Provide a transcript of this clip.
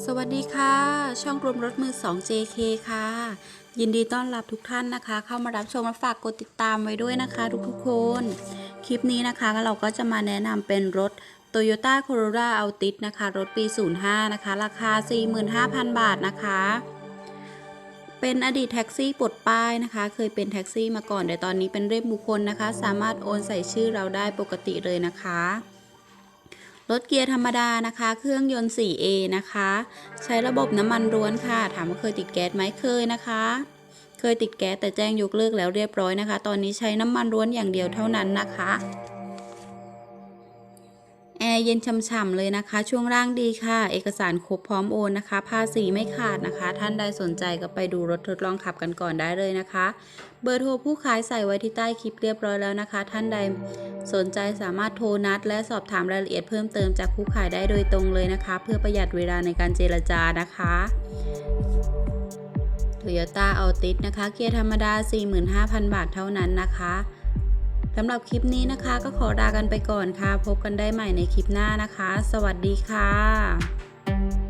สวัสดีค่ะ ช่องรวมรถมือ 2 JK ค่ะ ยินดีต้อนรับทุกท่านนะคะ เข้ามารับชมและฝากกดติดตามไว้ด้วยนะคะ ทุกๆคน คลิปนี้นะคะเราก็จะมาแนะนำเป็นรถ Toyota Corolla Altis นะคะ รถปี 05 นะคะ ราคา 45,000 บาทนะคะ เป็นอดีตแท็กซี่ปลดป้ายนะคะ เคยเป็นแท็กซี่มาก่อนแต่ตอนนี้เป็นเรียบบุคคลนะคะ สามารถโอนใส่ชื่อเราได้ปกติเลยนะคะ รถเกียร์ธรรมดานะคะ เครื่องยนต์ 4A นะคะ ใช้ระบบน้ำมันร้วนค่ะ ถามว่าเคยติดแก๊สไหมเคยนะคะ เคยติดแก๊สแต่แจ้งยกเลิกแล้วเรียบร้อยนะคะ ตอนนี้ใช้น้ำมันร้วนอย่างเดียวเท่านั้นนะคะ ร์เย็นช่ำๆเลยนะคะ ช่วงล่างดีค่ะ เอกสารครบพร้อมโอนนะคะ ภาษีไม่ขาดนะคะ ท่านใดสนใจก็ไปดูรถทดลองขับกันก่อนได้เลยนะคะ เบอร์โทรผู้ขายใส่ไว้ที่ใต้คลิปเรียบร้อยแล้วนะคะ ท่านใดสนใจสามารถโทรนัด และสอบถามรายละเอียดเพิ่มเติมจากผู้ขายได้โดยตรงเลยนะคะ เพื่อประหยัดเวลาในการเจรจานะคะ Toyota Altis นะคะ เกียร์ธรรมดา 45,000 บาทเท่านั้นนะคะ สำหรับคลิปนี้นะคะ ก็ขอลากันไปก่อนค่ะ พบกันได้ใหม่ในคลิปหน้านะคะ สวัสดีค่ะ